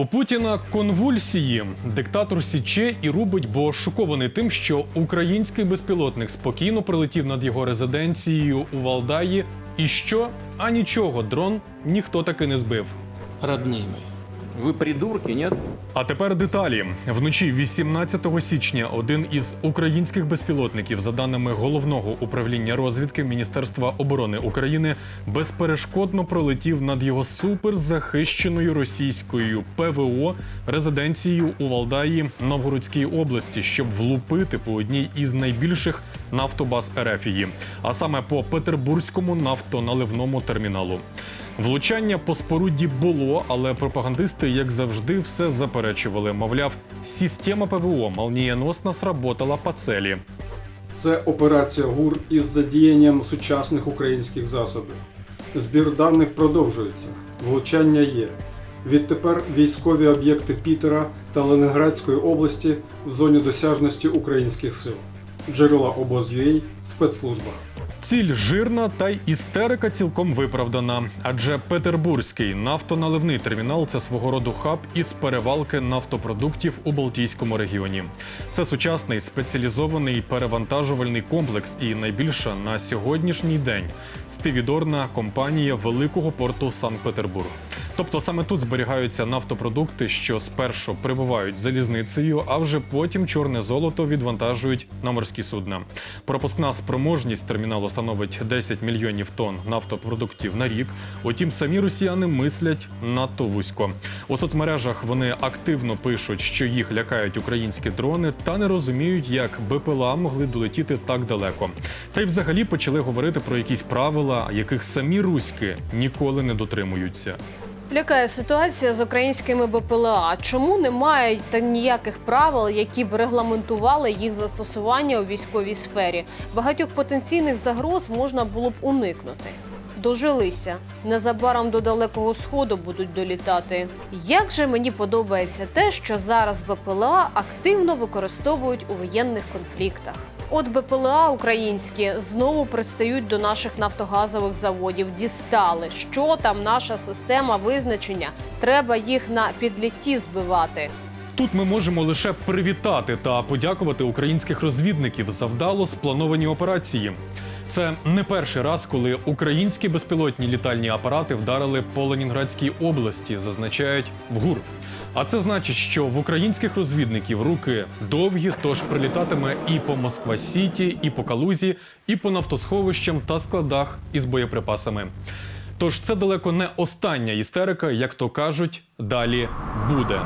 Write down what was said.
У Путіна конвульсії диктатор січе і рубить, бо шокований тим, що український безпілотник спокійно прилетів над його резиденцією у Валдаї. І що? А нічого, дрон ніхто таки не збив. родные Вы придурки, нет? А тепер деталі. Вночі 18 січня один із українських безпілотників, за даними головного управління розвідки Міністерства оборони України, безперешкодно пролетів над його суперзахищеною російською ПВО резиденцією у Валдаї Новгородській області, щоб влупити по одній із найбільших нафтобаз Ерефії, а саме по Петербурзькому нафтоналивному терміналу. Влучання по споруді було, але пропагандисти, як завжди, все заперечували. Мовляв, система ПВО молнієносно сработала по целі. Це операція ГУР із задіянням сучасних українських засобів. Збір даних продовжується. Влучання є. Відтепер військові об'єкти Пітера та Ленінградської області в зоні досяжності українських сил. Джерела обоз.ua в спецслужбах. Ціль жирна та й істерика цілком виправдана. Адже Петербурзький нафтоналивний термінал це свого роду хаб із перевалки нафтопродуктів у Балтійському регіоні. Це сучасний спеціалізований перевантажувальний комплекс і найбільша на сьогоднішній день стивідорна компанія великого порту Санкт-Петербург. Тобто саме тут зберігаються нафтопродукти, що спершу прибувають залізницею, а вже потім чорне золото відвантажують на морські судна. Пропускна спроможність терміналу становить 10 мільйонів тонн нафтопродуктів на рік. Утім, самі росіяни мислять надто вузько. У соцмережах вони активно пишуть, що їх лякають українські дрони, та не розуміють, як БПЛА могли долетіти так далеко. Та й взагалі почали говорити про якісь правила, яких самі руські ніколи не дотримуються. Лякає ситуація з українськими БПЛА. Чому немає та ніяких правил, які б регламентували їх застосування у військовій сфері? Багатьох потенційних загроз можна було б уникнути. Дожилися незабаром до далекого сходу будуть долітати. Як же мені подобається те, що зараз БПЛА активно використовують у воєнних конфліктах. От БПЛА українські знову пристають до наших нафтогазових заводів. Дістали, що там наша система визначення. Треба їх на підлітті збивати. Тут ми можемо лише привітати та подякувати українських розвідників за вдало сплановані операції. Це не перший раз, коли українські безпілотні літальні апарати вдарили по Ленінградській області, зазначають в ГУР. А це значить, що в українських розвідників руки довгі, тож прилітатиме і по Москва Сіті, і по Калузі, і по нафтосховищам та складах із боєприпасами. Тож це далеко не остання істерика, як то кажуть, далі буде.